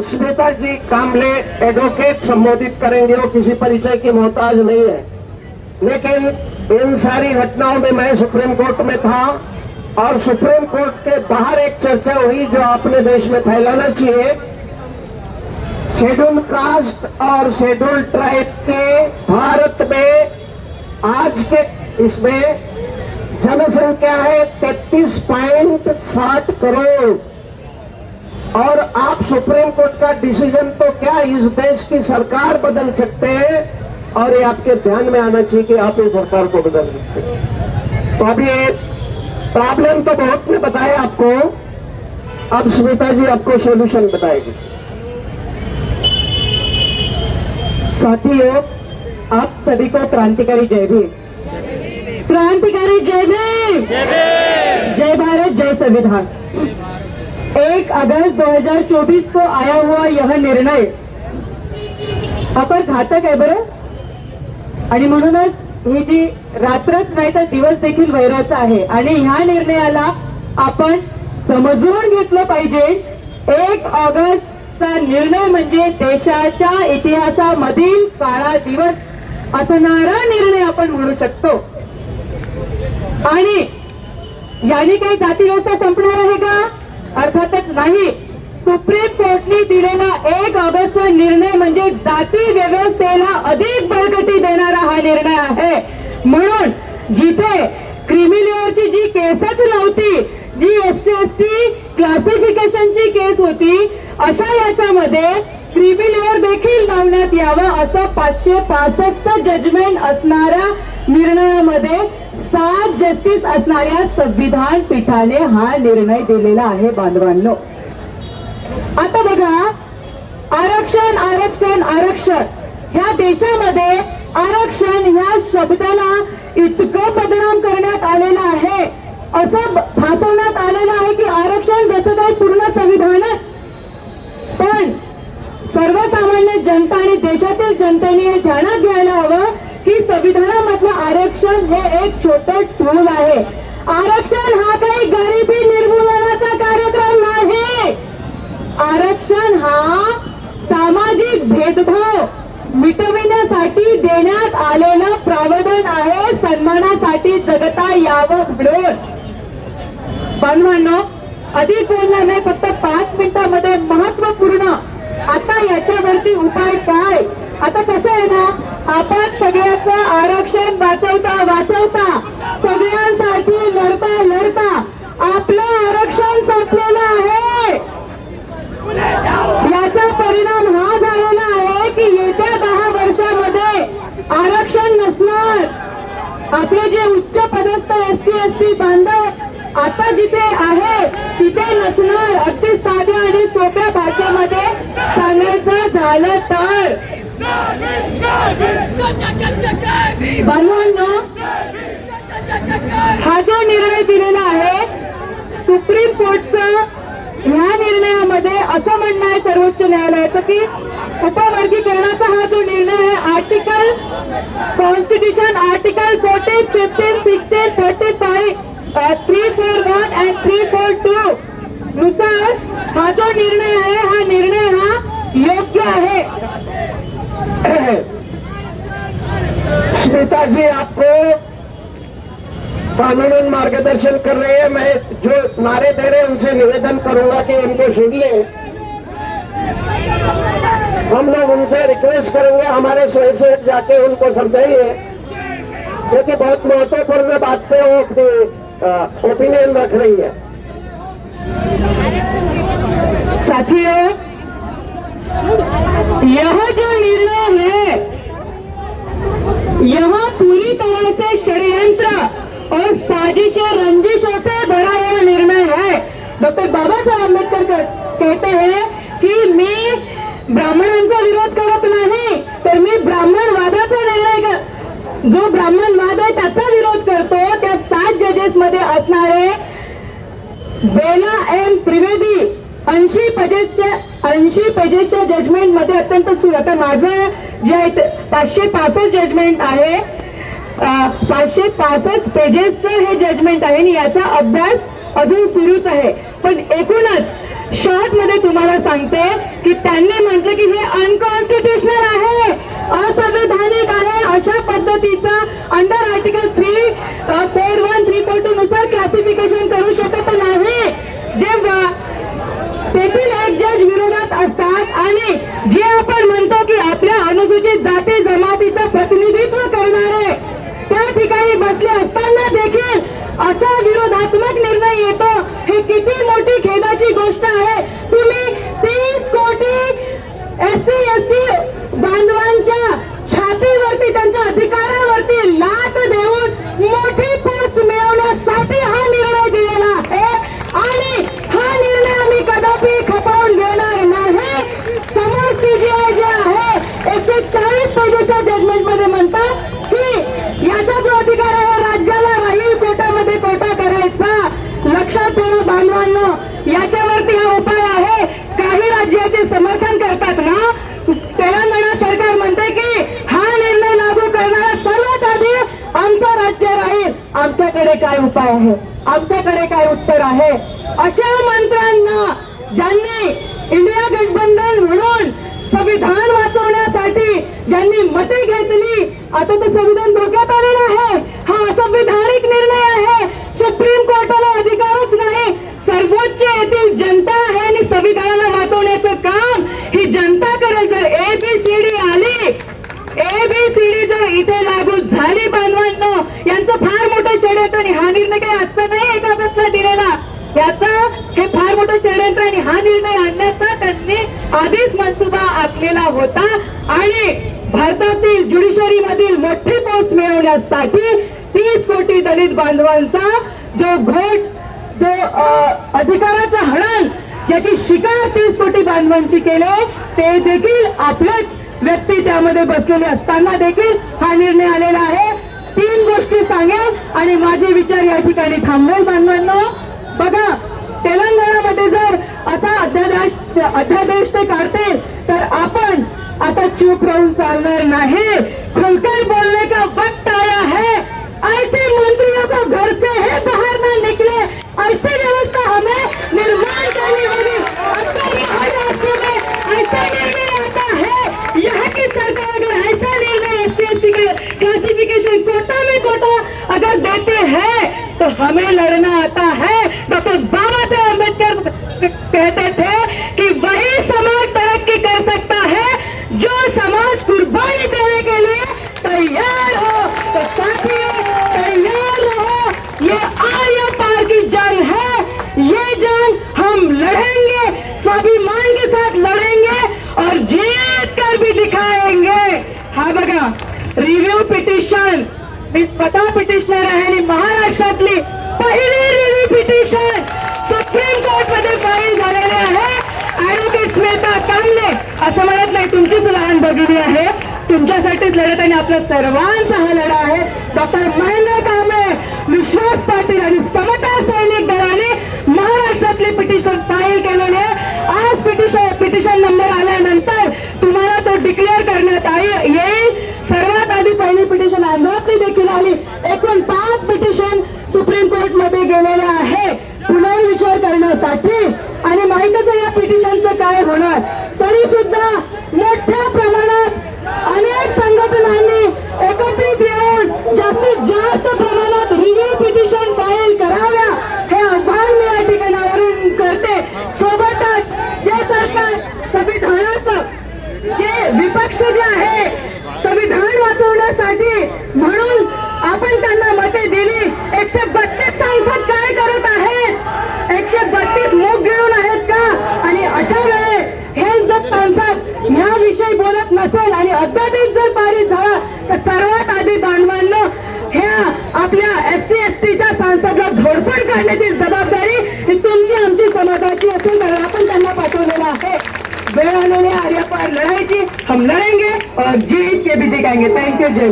स्मिता जी कामले advocate संबोधित करेंगे, वो किसी परिचय की मोहताज नहीं है। लेकिन इन सारी घटनाओं में मैं सुप्रीम कोर्ट में था और सुप्रीम कोर्ट के बाहर एक चर्चा हुई जो अपने देश में फैलाना चाहिए। शेड्यूल कास्ट और शेड्यूल ट्राइब के भारत में आज के इसमें जनसंख्या है तैतीस पॉइंट साठ करोड़। और आप सुप्रीम कोर्ट का डिसीज़न तो क्या इस देश की सरकार बदल सकते हैं? और ये आपके ध्यान में आना चाहिए कि आप इस सरकार को बदल सकते हैं। तो अभी ये प्रॉब्लम तो बहुत ने बताया आपको। अब स्मिता जी आपको सॉल्यूशन बताएगी। साथियों आप सभी को क्रांतिकारी जय भी क्रांतिकारी जय भी जय भारत जय संविधान। एक अगस्त 2024 को आया हुआ यह निर्णय. आपण घातक आहे बरं? आणि म्हणूनच ही जी रात्रच नाही तर दिवस देखील वैराचा आहे. आणि ह्या निर्णयाला आपण समजून घेतलं पाहिजे. एक ऑगस्टचा निर्णय म्हणजे देशाच्या इतिहासामधील काळा दिवस असणारा निर्णय आपण म्हणू शकतो. आणि याने काही जाती व्यवस्था संपणार आहे का? अर्थातच नाही. सुप्रीम कोर्टने दिलेला एक ऑगस्टचा निर्णय म्हणजे जाती व्यवस्थेला अधिक बळकटी देणारा हा निर्णय आहे. म्हणून जिथे क्रिमिलिअरची जी केसच नव्हती जी एस सी एस टी क्लासिफिकेशनची केस होती अशा याच्यामध्ये क्रिमिलिअर देखील लावण्यात यावं असं पाचशे पासष्ट जजमेंट असणाऱ्या निर्णयामध्ये सात जस्टिस असणाऱ्या संविधान पीठाने हा निर्णय दिलेला आहे बांधवांनो. आता बघा आरक्षण आरक्षण आरक्षण. ह्या देशामध्ये आरक्षण ह्या शब्दाला इतकं बदनाम करण्यात आलेलं आहे असं भासवण्यात आलेलं आहे की आरक्षण जसं काही पूर्ण संविधानच. पण सर्वसामान्य जनता आणि देशातील जनतेने हे ध्यानात घ्यायला हवं की संविधानामधलं आरक्षण हे एक छोटं टूल आहे. आरक्षण हा काही गरिबी निर्मूलनाचा कार्यक्रम नाही. आरक्षण हा सामाजिक भेदभाव मिटविण्यासाठी देण्यात आलेलं प्रावधान आहे सन्मानासाठी जगता यावं म्हणून. बांधवांनो अधिक बोलणार नाही फक्त पाच मिनिटांमध्ये महत्त्वपूर्ण आता याच्यावरती उपाय काय? आता कसं आहे ना आपण सगळ्याचं आरक्षण वाचवता वाचवता सगळ्यांसाठी लढता लढता आपलं आरक्षण संपलेलं आहे. याचा परिणाम हा झालेला आहे की येत्या दहा वर्षामध्ये आरक्षण नसणार. आपले जे उच्च पदस्थ एस टी एस टी बांधव आता जिथे आहे तिथे नसणार अगदी साध्या आणि सोप्या भाषेमध्ये सांगायचं झालं तर. बांधवांनो हा जो निर्णय दिलेला आहे सुप्रीम कोर्टचं ह्या निर्णयामध्ये असं म्हणणं आहे सर्वोच्च न्यायालयाचं की उपवर्गीकरणाचा हा जो निर्णय आहे article constitution article fourteen fifteen sixteen thirty five three four one and three four two नुसार हा जो निर्णय आहे, हा निर्णय हा योग्य आहे. स्मिता जी आपको कानून मार्गदर्शन कर रहे हैं। मैं जो नारे दे रहे हैं, उनसे निवेदन करूँगा कि इनको सुन ले हम लोग उनसे रिक्वेस्ट करेंगे, हमारे स्वयं से जाके उनको समझाइए। क्योंकि बहुत महत्वपूर्ण बात पे वो ओपिनियन रख रही है साथियों यह जो निर्णय है यह पूरी तरह से षड्यंत्र और साजिशों रंजिशों से भरा हुआ निर्णय है। डॉक्टर बाबा साहब आंबेडकर कहते हैं कि मी ब्राह्मणांचा विरोध करत नाही तर मी ब्राह्मणवादाचा निर्णय जो ब्राह्मणवाद आहे त्याचा विरोध करतो त्या सात मध्ये असणारे बेला एम त्रिवेदी ऐंशी पेजेसच्या ऐंशी पेजेसच्या जजमेंटमध्ये अत्यंत सु आता माझं जे आहे पाचशे पासष्ट जजमेंट आहे. पाचशे पासष्ट पेजेसचं हे जजमेंट आहे आणि याचा अभ्यास अजून सुरूच आहे. पण एकूणच शॉर्टमध्ये तुम्हाला सांगते की त्यांनी म्हटलं की हे अनकॉन्स्टिट्युशनल आहे. असंवैधानिक आहे अशा पद्धतीचं under article three four one three four two नुसार क्लासिफिकेशन करू शकत नाही जेव्हा तेथील एक जज विरोधात असतात आणि जे आपण म्हणतो की आपल्या अनुसूचित जाती जमातीचं प्रतिनिधित्व करणारे त्या ठिकाणी बसले असताना देखील असा विरोधात्मक निर्णय येतो ही किती मोठी खेदाची गोष्ट आहे तुम्ही तीस कोटी एस सी एस टी बांधवांच्या छातीवरती त्यांच्या अधिकारावरती लाट देऊन मोठी पोस्ट मिळवण्यासाठी हा निर्णय दिलेला आहे आणि हा निर्णय आम्ही कदापि खपवून घेणार नाही समोर सीबीआय जे आहे एकशे चाळीस पेजेच्या जजमेंटमध्ये म्हणतात की याचा जो अधिकार आहे राज्याला राहील कोर्टामध्ये कोटा करायचा लक्षात ठेवा बांधवांनो याच्यावरती हा उपाय आहे काही समर्थन करतात ना तेलंगणा सरकार म्हणते की हा निर्णय लागू करणारा सर्वात आधी आमचं राज्य राहील. आमच्याकडे काय उपाय आहे? आमच्याकडे काय उत्तर आहे? अशा मंत्र्यांना ज्यांनी इंडिया गठबंधन म्हणून संविधान वाचवण्यासाठी ज्यांनी मते घेतली आता तर संविधान धोक्यात आलेलं आहे हा असंविधानिक निर्णय आहे सुप्रीम कोर्टाला अधिकारच नाही सर्वोच्च येथील जनता आहे आणि संविधानाला वाचवण्याचं काम ही जनता करेल जर ए बी सी डी आली ए बी सी डी जर इथे लागू झाली बांधवांनो यांचं फार मोठं षडयंत्र आणि हा निर्णय काही असं नाही एका बसला दिलेला. याचा हे फार मोठं षडयंत्र आणि हा निर्णय आणण्याचा त्यांनी आधीच मनसुबा आखलेला होता. आणि भारतातील ज्युडिशरी मधील मोठे पोस्ट मिळवण्यासाठी तीस कोटी दलित बांधवांचा जो घोट जो अधिकाराचा हरण ज्याची शिकार तीस कोटी बांधवांची केले ते देखील आपलेच व्यक्ती त्यामध्ये बसलेले असताना देखील हा निर्णय आलेला आहे. तीन गोष्टी सांगेल आणि माझे विचार या ठिकाणी थांबवेल बांधवांनो. बघा तेलंगणामध्ये जर असा अध्यादेश अध्यादेश ते काढतील तर आपण आता चूप राहून चालणार नाही. खुलकर बोलणे का वक्त आया है ऐसे मंत्रियों को घर से है बाहर न निकले ऐसी व्यवस्था हमें निर्माण करनी होगी अगर महाराष्ट्र में ऐसा निर्णय आता है यहाँ की सरकार अगर ऐसा निर्णय एस सी एस टी का क्लासिफिकेशन कोटा में कोटा अगर देते हैं तो हमें लड़ना आता है डॉक्टर बाबा साहेब अम्बेडकर कहते थे कि वही समाज तरक्की कर सकता है जो समाज कुर्बानी देने के लिए तैयार हो तो साथियों तैयार रहो ये आर्य पार की जंग है ये जंग हम लड़ेंगे स्वाभिमान के साथ लड़ेंगे और जीत कर भी दिखाएंगे हा बघा रिव्ह्यू पिटिशन मी स्वतः पिटिशनर आहे आणि महाराष्ट्रातली पहिली रिव्ह्यू पिटिशन सुप्रीम कोर्टमध्ये फाईल झालेली आहे. ॲडव्होकेट स्मिता कांबळे असं म्हणत नाही तुमचीच लहान भगिनी आहे. तुमच्यासाठीच लढत आणि आपला सर्वांचा हा लढा आहे. डॉक्टर महेंद्र कांबळे विश्वास पाटील आणि समता सैनिक दलाने महाराष्ट्रातली पिटिशन फाईल केलेली आहे आज पिटिशन पिटिशन नंबर आल्यानंतर तुम्हाला तो डिक्लेअर करण्यात आहे येईल सर्वात आधी पहिली पिटिशन आंध्रातली देखील आली एकूण पाच पिटिशन सुप्रीम कोर्टमध्ये गेलेल्या आहे पुनर्विचार करण्यासाठी आणि माहितच आहे या पिटिशनचं काय होणार? तरी सुद्धा मोठ्या प्रमाणात अनेक संघटनांनी एकत्रित येऊन जास्तीत जास्त प्रमाणात रिव्ह्यू पिटिशन फाईल कराव्या हे आव्हान मी या ठिकाणावरून करते. सोबतच जे सरकार संविधानाचं जे विपक्ष जे आहे संविधान वाचवण्यासाठी म्हणून आपण त्यांना मते दिली. एकशे बत्तीस सांसद काय करत आहेत एकशे बत्तीस मूग गिळून आहेत का आणि अशा वेळे हे जर सांसद असेल आणि अध्यादेश जर पारित झाला तर सर्वात आधी बांधवांना ह्या आपल्या एस सी एस टीच्या सांसदला झोडपण करण्याची जबाबदारी ही तुमची आमची समाजाची असून तर आपण त्यांना पाठवलेला आहे. वेळ आलेली आर्यपार लढायची. हम लढेंगे और जीत के भी दिखाएंगे. Thank you Jai